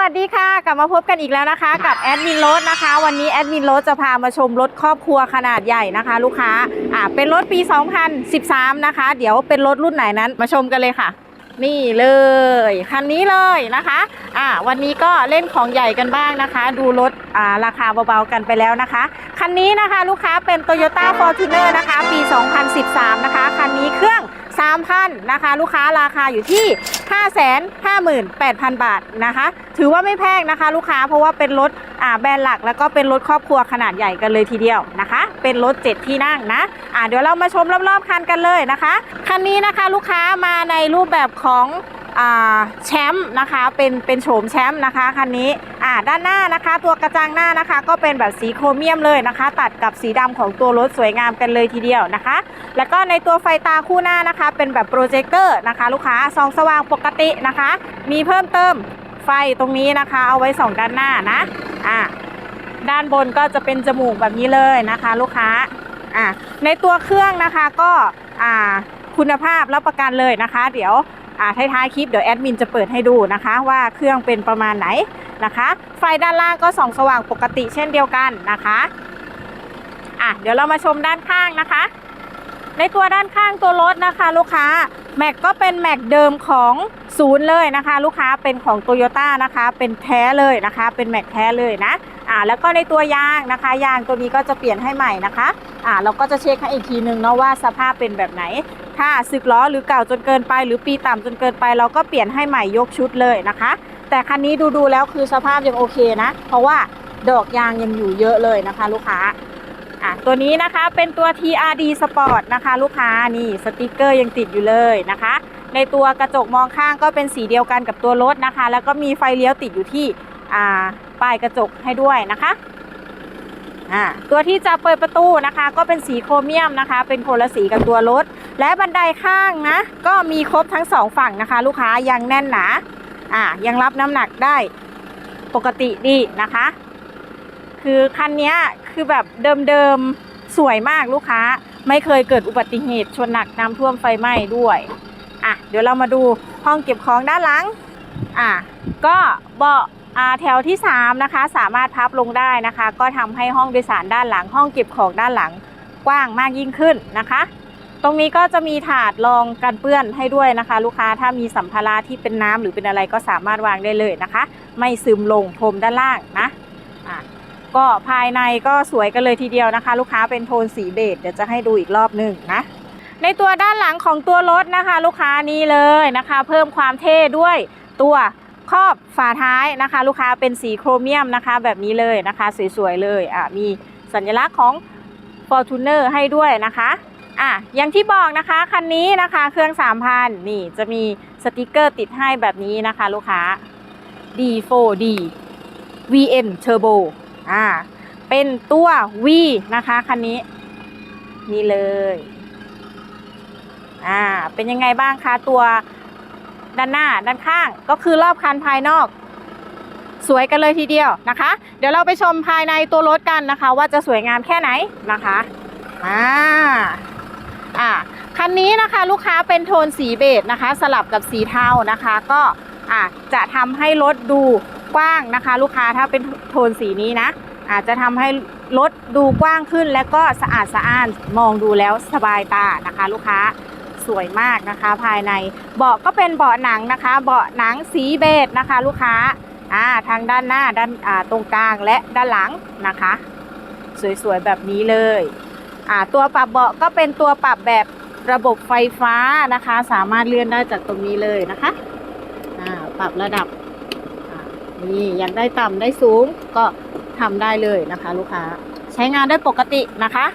วัสดีค่ะ กลับมาพบกันอีกแล้วนะคะ กับแอดมินรถนะคะ วันนี้แอดมินรถจะพามาชมรถครอบครัวขนาดใหญ่นะคะ ลูกค้าอ่าเป็นรถปี 2013 นะคะ เดี๋ยวเป็นรถรุ่นไหนนั้นมาชมกันเลยค่ะ นี่เลยคันนี้เลยนะคะอ่าวันนี้ก็เล่นของใหญ่กันบ้างนะคะ ดูรถอ่าราคาเบาๆกันไปแล้วนะคะคันนี้นะคะลูกค้าเป็น Toyota Fortuner นะคะ ปี 2013 นะคะคันนี้เครื่อง3,000นะคะ ลูกค้าราคาอยู่ที่ 558,000 บาทนะคะ ถือว่าไม่แพงนะคะ ลูกค้าเพราะว่าเป็นรถอ่าแบรนด์หลัก แล้วก็เป็นรถครอบครัวขนาดใหญ่กันเลยทีเดียวนะคะ เป็นรถ 7 ที่นั่งนะอ่าเดี๋ยวเรามาชมรอบๆคันกันเลยนะคะ คันนี้นะคะลูกค้ามาในรูปแบบของ แชมป์นะคะเป็นเป็นโฉมแชมป์นะคะคันนี้อ่าด้านหน้านะคะตัวกระจังหน้านะคะ ก็เป็นแบบสีโครเมียมเลยนะคะ ตัดกับสีดำของตัวรถสวยงามกันเลยทีเดียวนะคะ แล้วก็ในตัวไฟตาคู่หน้านะคะ เป็นแบบโปรเจคเตอร์นะคะ ลูกค้าส่องสว่างปกตินะคะ มีเพิ่มเติมไฟตรงนี้นะคะ เอาไว้ส่องด้านหน้านะอ่าด้านบนก็จะเป็นจมูกแบบนี้เลยนะคะ ลูกค้าอ่าในตัวเครื่องนะคะก็อ่าคุณภาพรับประกันเลยนะคะ เดี๋ยว อ่าท้ายๆคลิปเดี๋ยวแอดมินจะเปิดให้ดูนะคะว่าเครื่องเป็นประมาณไหนนะคะ ไฟด้านล่างก็ส่องสว่างปกติเช่นเดียวกันนะคะอะเดี๋ยวเรามาชมด้านข้างนะคะ ในตัวด้านข้างตัวรถนะคะ ลูกค้าแม็กก็เป็นแม็กเดิมของศูนย์เลยนะคะ ลูกค้าเป็นของโตโยต้านะคะ เป็นแท้เลยนะคะ เป็นแม็กแท้เลยนะอ่าแล้วก็ในตัวยางนะคะ ยางตัวนี้ก็จะเปลี่ยนให้ใหม่นะคะอ่าเราก็จะเช็คให้อีกทีนึงเนาะว่าสภาพเป็นแบบไหน ถ้าสึกล้อหรือเก่าจนเกินไป หรือปีต่ำจนเกินไป เราก็เปลี่ยนให้ใหม่ยกชุดเลยนะคะ แต่คันนี้ดูดูๆแล้วคือสภาพยังโอเคนะ เพราะว่าดอกยางยังอยู่เยอะเลยนะคะ ลูกค้าอะตัวนี้นะคะเป็นตัว TRD Sport นะคะ ลูกค้านี่สติกเกอร์ยังติดอยู่เลยนะคะ ในตัวกระจกมองข้างก็เป็นสีเดียวกันกับตัวรถนะคะ แล้วก็มีไฟเลี้ยวติดอยู่ที่อ่าปลายกระจกให้ด้วยนะคะอ่าตัวที่จะเปิดประตูนะคะ ก็เป็นสีโครเมียมนะคะ เป็นคนละสีกับตัวรถ และบันไดข้างนะ ก็มีครบทั้งสองฝั่งนะคะ ลูกค้ายังแน่นหนาอ่ายังรับน้ำหนักได้ปกติดีนะคะ คือคันนี้คือแบบเดิมๆสวยมากลูกค้า ไม่เคยเกิดอุบัติเหตุชนหนักน้ำท่วมไฟไหม้ด้วยอะเดี๋ยวเรามาดูห้องเก็บของด้านหลังอะก็เบาะแถวที่ 3 นะคะ สามารถพับลงได้นะคะ ก็ทำให้ห้องโดยสารด้านหลัง ห้องเก็บของด้านหลังกว้างมากยิ่งขึ้นนะคะ ตรงนี้ก็จะมีถาดรองกันเปื้อนให้ด้วยนะคะ ลูกค้าถ้ามีสัมภาระที่เป็นน้ำหรือเป็นอะไรก็สามารถวางได้เลยนะคะ ไม่ซึมลงพรมด้านล่างนะอะก็ภายในก็สวยกันเลยทีเดียวนะคะ ลูกค้าเป็นโทนสีเบจเดี๋ยวจะให้ดูอีกรอบหนึ่งนะในตัวด้านหลังของตัวรถนะคะ ลูกค้านี่เลยนะคะ เพิ่มความเท่ด้วยตัวครอบฝาท้ายนะคะ ลูกค้าเป็นสีโครเมียมนะคะ แบบนี้เลยนะคะ สวยๆเลยอะมีสัญลักษณ์ของ Fortuner ให้ด้วยนะคะ อะอย่างที่บอกนะคะคันนี้นะคะเครื่อง3,000นี่จะมีสติกเกอร์ติดให้แบบนี้นะคะ ลูกค้า D4D VN Turbo อ่าเป็นตัว V นะคะคันนี้ นี่เลยอ่าเป็นยังไงบ้างคะตัวด้านหน้าด้านข้างก็คือรอบคันภายนอก สวยกันเลยทีเดียวนะคะ เดี๋ยวเราไปชมภายในตัวรถกันนะคะ ว่าจะสวยงามแค่ไหนนะคะอ่า อ่าคันนี้นะคะลูกค้าเป็นโทนสีเบจนะคะ สลับกับสีเทานะคะ ก็อ่าจะทำให้รถดูกว้างนะคะ ลูกค้าถ้าเป็นโทนสีนี้นะอาจจะทำให้รถดูกว้างขึ้นและก็สะอาดสะอ้านมองดูแล้วสบายตานะคะ ลูกค้าสวยมากนะคะ ภายในเบาะก็เป็นเบาะหนังนะคะ เบาะหนังสีเบจนะคะ ลูกค้าอ่าทางด้านหน้าด้านอ่าตรงกลางและด้านหลังนะคะ สวยๆแบบนี้เลย อ่าตัวปรับเบาะก็เป็นตัวปรับแบบระบบไฟฟ้านะคะ สามารถเลื่อนได้จากตรงนี้เลยนะคะอ่าปรับระดับนี่อยากได้ต่ำได้สูงก็ทำได้เลยนะคะ ลูกค้าใช้งานได้ปกตินะคะ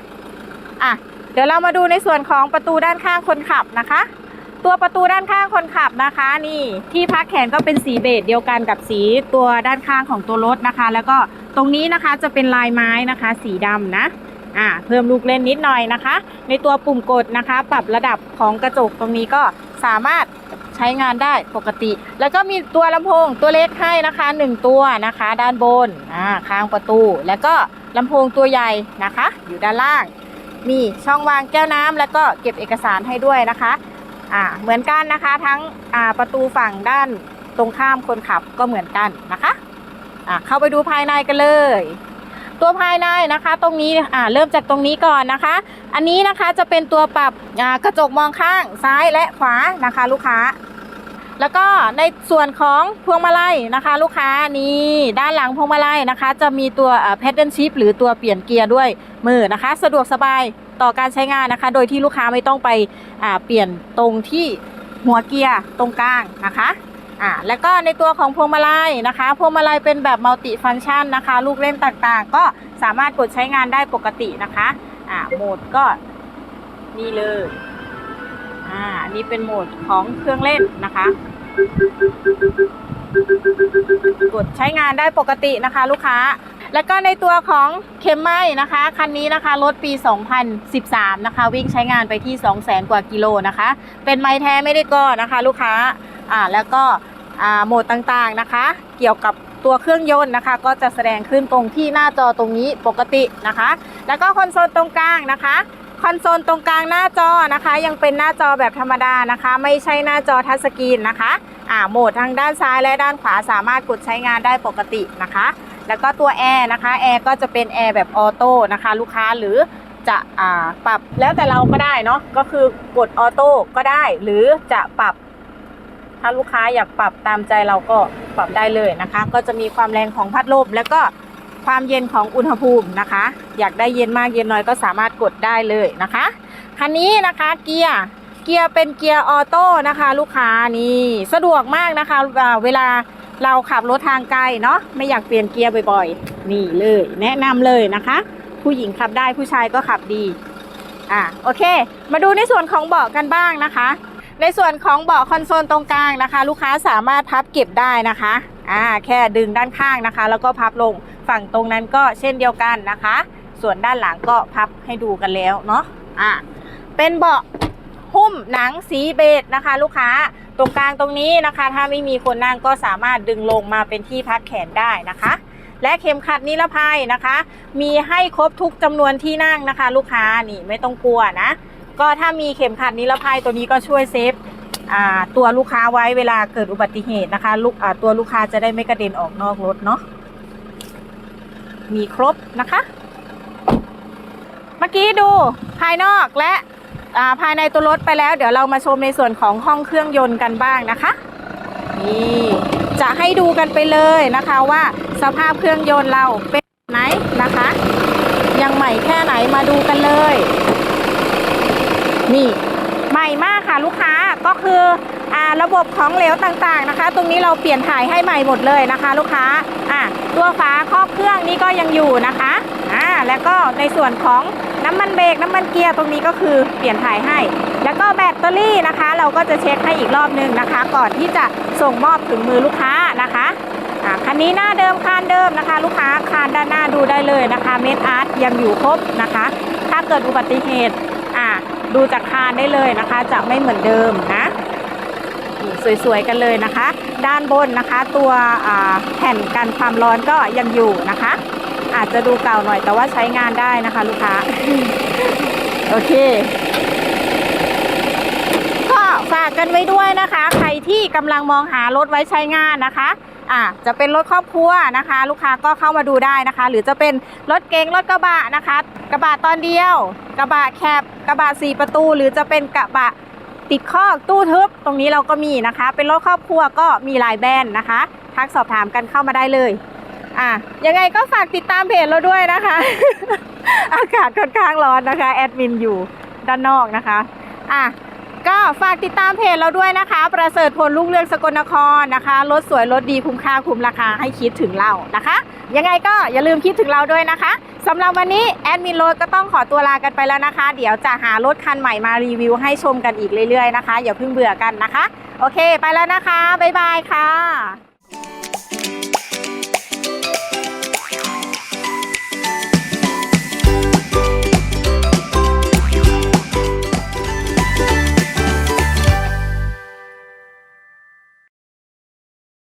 อะเดี๋ยวเรามาดูในส่วนของประตูด้านข้างคนขับนะคะ ตัวประตูด้านข้างคนขับนะคะ นี่ที่พักแขนก็เป็นสีเบจเดียวกันกับสีตัวด้านข้างของตัวรถนะคะ แล้วก็ตรงนี้นะคะจะเป็นลายไม้นะคะ สีดำนะ อ่าเพิ่มลูกเล่นนิดหน่อยนะคะ ในตัวปุ่มกดนะคะ ปรับระดับของกระจกตรงนี้ก็สามารถใช้งานได้ปกติ แล้วก็มีตัวลำโพงตัวเล็กให้นะคะหนึ่งตัวนะคะ ด้านบนอ่าข้างประตู แล้วก็ลำโพงตัวใหญ่นะคะ อยู่ด้านล่าง มีช่องวางแก้วน้ำแล้วก็เก็บเอกสารให้ด้วยนะคะอ่าเหมือนกันนะคะทั้งอ่าประตูฝั่งด้านตรงข้ามคนขับก็เหมือนกันนะคะอะเข้าไปดูภายในกันเลย ตัวภายในนะคะ ตรงนี้อ่าเริ่มจากตรงนี้ก่อนนะคะ อันนี้นะคะจะเป็นตัวปรับอ่ากระจกมองข้างซ้ายและขวานะคะ ลูกค้า แล้วก็ในส่วนของพวงมาลัยนะคะ ลูกค้านี่ด้านหลังพวงมาลัยนะคะ จะมีตัวแพดเดิลชิพหรือตัวเปลี่ยนเกียร์ด้วยมือนะคะ สะดวกสบายต่อการใช้งานนะคะ โดยที่ลูกค้าไม่ต้องไปอ่าเปลี่ยนตรงที่หัวเกียร์ตรงกลางนะคะ อ่าแล้วก็ในตัวของพวงมาลัยนะคะพวงมาลัยเป็นแบบมัลติฟังชันนะคะ ลูกเล่นต่างๆ ก็สามารถกดใช้งานได้ปกตินะคะอ่าโหมดก็นี่เลยอ่าอันนี่เป็นโหมดของเครื่องเล่นนะคะ กดใช้งานได้ปกตินะคะ ลูกค้า แล้วก็ในตัวของเคมไม้นะคะคันนี้นะคะรถปี 2013 นะคะ วิ่งใช้งานไปที่ 200,000 กว่ากิโลนะคะ เป็นไม้แท้ไม่ได้ก่อนะคะ ลูกค้า อ่าแล้วก็อ่าโหมดต่างๆนะคะ เกี่ยวกับตัวเครื่องยนต์นะคะ ก็จะแสดงขึ้นตรงที่หน้าจอตรงนี้ปกตินะคะ แล้วก็คอนโซลตรงกลางนะคะคอนโซลตรงกลางหน้าจอนะคะ ยังเป็นหน้าจอแบบธรรมดานะคะ ไม่ใช่หน้าจอทัชสกรีนนะคะอ่าโหมดทางด้านซ้ายและด้านขวาสามารถกดใช้งานได้ปกตินะคะ แล้วก็ตัวแอร์นะคะแอร์ก็จะเป็นแอร์แบบออโต้นะคะ ลูกค้าหรือจะอ่าปรับแล้วแต่เราก็ได้เนาะก็คือกดออโต้ก็ได้ หรือจะปรับ ถ้าลูกค้าอยากปรับตามใจเราก็ปรับได้เลยนะคะ ก็จะมีความแรงของพัดลมแล้วก็ความเย็นของอุณหภูมินะคะ อยากได้เย็นมากเย็นน้อยก็สามารถกดได้เลยนะคะคันนี้นะคะเกียร์เกียร์เป็นเกียร์ออโต้นะคะ ลูกค้านี่สะดวกมากนะคะเวลาเราขับรถทางไกลเนาะไม่อยากเปลี่ยนเกียร์บ่อยๆ นี่เลย แนะนำเลยนะคะ ผู้หญิงขับได้ผู้ชายก็ขับดีอะโอเค มาดูในส่วนของเบาะกันบ้างนะคะ ในส่วนของเบาะคอนโซลตรงกลางนะคะ ลูกค้าสามารถพับเก็บได้นะคะอ่าแค่ดึงด้านข้างนะคะ แล้วก็พับลงฝั่งตรงนั้นก็เช่นเดียวกันนะคะ ส่วนด้านหลังก็พับให้ดูกันแล้วเนาะอ่าเป็นเบาะหุ้มหนังสีเบจนะคะ ลูกค้าตรงกลางตรงนี้นะคะ ถ้าไม่มีคนนั่งก็สามารถดึงลงมาเป็นที่พักแขนได้นะคะ และเข็มขัดนิรภัยนะคะ มีให้ครบทุกจำนวนที่นั่งนะคะ ลูกค้านี่ไม่ต้องกลัวนะ ก็ถ้ามีเข็มขัดนิรภัยตัวนี้ก็ช่วยเซฟตัวลูกค้าไว้เวลาเกิดอุบัติเหตุนะคะลูกตัวลูกค้าจะได้ไม่กระเด็นออกนอกรถเนาะมีครบนะคะ เมื่อกี้ดูภายนอกและาภายในตัวรถไปแล้ว เดี๋ยวเรามาชมในส่วนของห้องเครื่องยนต์กันบ้างนะคะนี่จะให้ดูกันไปเลยนะคะว่าสภาพเครื่องยนต์เราเป็นไหนนะคะ ยังใหม่แค่ไหนมาดูกันเลย นี่ใหม่มากค่ะลูกค้าก็คืออ่าระบบของเหลวต่างๆนะคะ ตรงนี้เราเปลี่ยนถ่ายให้ใหม่หมดเลยนะคะ ลูกค้าอะตัวฝาครอบเครื่องนี้ก็ยังอยู่นะคะอ่าแล้วก็ในส่วนของน้ำมันเบรกน้ำมันเกียร์ตรงนี้ก็คือเปลี่ยนถ่ายให้ แล้วก็แบตเตอรี่นะคะ เราก็จะเช็คให้อีกรอบนึงนะคะ ก่อนที่จะส่งมอบถึงมือลูกค้านะคะคันนี้หน้าเดิมคานเดิมนะคะ ลูกค้าคานด้านหน้าดูได้เลยนะคะ เมดอาร์ตยังอยู่ครบนะคะ ถ้าเกิดอุบัติเหตุอ่า ดูจากคานได้เลยนะคะ จะไม่เหมือนเดิมนะสวยๆกันเลยนะคะ ด้านบนนะคะ ตัวแผ่นกันความร้อนก็ยังอยู่นะคะ อาจจะดูเก่าหน่อยแต่ว่าใช้งานได้นะคะ ลูกค้าโอเคก็ฝากกันไว้ด้วยนะคะ ใครที่กำลังมองหารถไว้ใช้งานนะคะ อะจะเป็นรถครอบครัวนะคะ ลูกค้าก็เข้ามาดูได้นะคะ หรือจะเป็นรถเก๋งรถกระบะนะคะ กระบะตอนเดียว กระบะแคบกระบะสี่ประตู หรือจะเป็นกระบะติดคอกตู้ทึบตรงนี้เราก็มีนะคะ เป็นรถครอบครัวก็มีหลายแบรนด์นะคะทักสอบถามกันเข้ามาได้เลยอะยังไงก็ฝากติดตามเพจเราด้วยนะคะ อากาศค่อนข้างร้อนนะคะแอดมินอยู่ด้านนอกนะคะอะ ก็ฝากติดตามเพจเราด้วยนะคะ ประเสริฐผลลูกเรืองสกลนครนะคะรถสวยรถดีคุ้มค่าคุ้มราคาให้คิดถึงเรานะคะ ยังไงก็อย่าลืมคิดถึงเราด้วยนะคะสำหรับวันนี้แอดมินรถก็ต้องขอตัวลากันไปแล้วนะคะ เดี๋ยวจะหารถคันใหม่มารีวิวให้ชมกันอีกเรื่อยๆนะคะอย่าเพิ่งเบื่อกันนะคะ โอเค ไปแล้วนะคะบ๊ายบายค่ะ